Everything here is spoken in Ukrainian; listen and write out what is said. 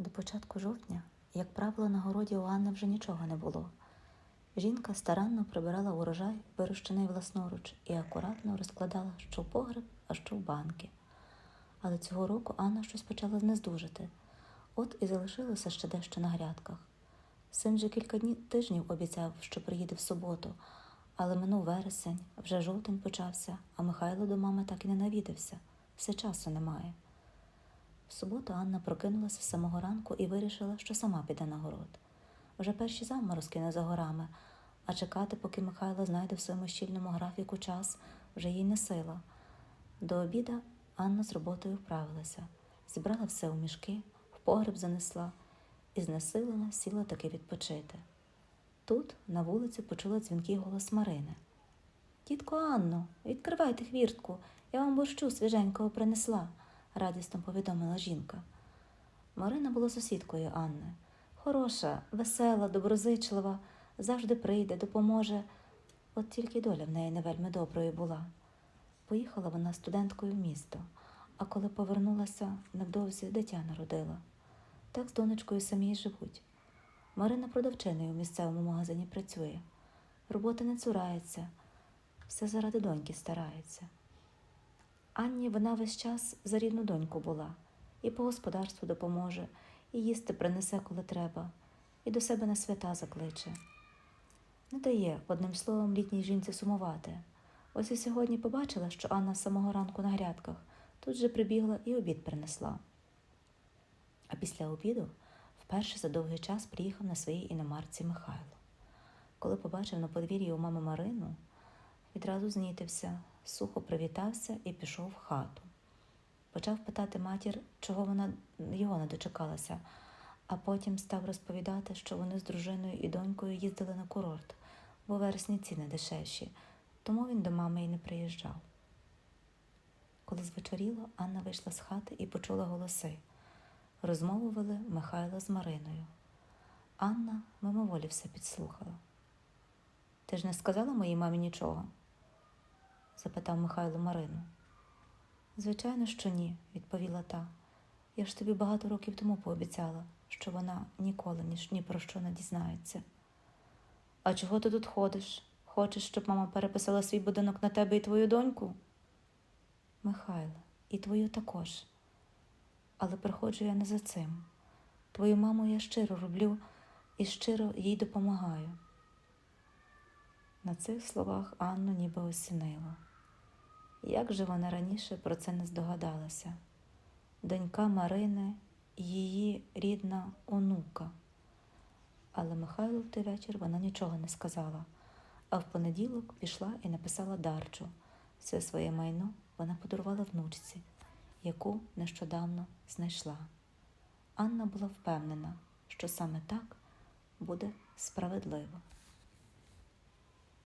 До початку жовтня, як правило, на городі у Анни вже нічого не було. Жінка старанно прибирала урожай, вирощений власноруч, і акуратно розкладала що в погреб, а що в банки. Але цього року Анна щось почала знездужити. От і залишилося ще дещо на грядках. Син же кілька днів тижнів обіцяв, що приїде в суботу, але минув вересень, вже жовтень почався, а Михайло до мами так і не навідався. Все часу немає. В суботу Анна прокинулася з самого ранку і вирішила, що сама піде на город. Вже перші заморозки не за горами, а чекати, поки Михайло знайде в своєму щільному графіку час, вже їй не сила. До обіда Анна з роботою вправилася, зібрала все у мішки, в погреб занесла і знесилена сіла таки відпочити. Тут, на вулиці, почула дзвінкий голос Марини. Тітко Анно, відкривайте хвіртку, я вам борщу свіженького принесла, радісно повідомила жінка. Марина була сусідкою Анни. Хороша, весела, доброзичлива, завжди прийде, допоможе. От тільки доля в неї не вельми доброю була. Поїхала вона студенткою в місто, а коли повернулася, невдовзі дитя народила. Так з донечкою самі й живуть. Марина продавчиною в місцевому магазині працює. Роботи не цурається, все заради доньки старається. Анні вона весь час за рідну доньку була, і по господарству допоможе, і їсти принесе, коли треба, і до себе на свята закличе. Не дає, одним словом, літній жінці сумувати. Ось і сьогодні побачила, що Анна з самого ранку на грядках, тут же прибігла і обід принесла. А після обіду вперше за довгий час приїхав на своїй іномарці Михайло. Коли побачив на подвір'ї у мами Марину, відразу знітився, сухо привітався і пішов в хату. Почав питати матір, чого вона його не дочекалася, а потім став розповідати, що вони з дружиною і донькою їздили на курорт, бо вересні ціни дешевші, тому він до мами і не приїжджав. Коли звечоріло, Анна вийшла з хати і почула голоси. Розмову вели Михайло з Мариною. Анна мимоволі все підслухала. Ти ж не сказала моїй мамі нічого? Запитав Михайло Марину. Звичайно, що ні, відповіла та. Я ж тобі багато років тому пообіцяла, що вона ніколи ні, ні про що не дізнається. А чого ти тут ходиш? Хочеш, щоб мама переписала свій будинок на тебе і твою доньку? Михайло, і твою також. Але приходжу я не за цим. Твою маму я щиро роблю і щиро їй допомагаю. На цих словах Анну ніби осінило. Як же вона раніше про це не здогадалася? Донька Марини, її рідна онука. Але Михайлу в той вечір вона нічого не сказала, а в понеділок пішла і написала дарчу. Все своє майно вона подарувала внучці, яку нещодавно знайшла. Анна була впевнена, що саме так буде справедливо.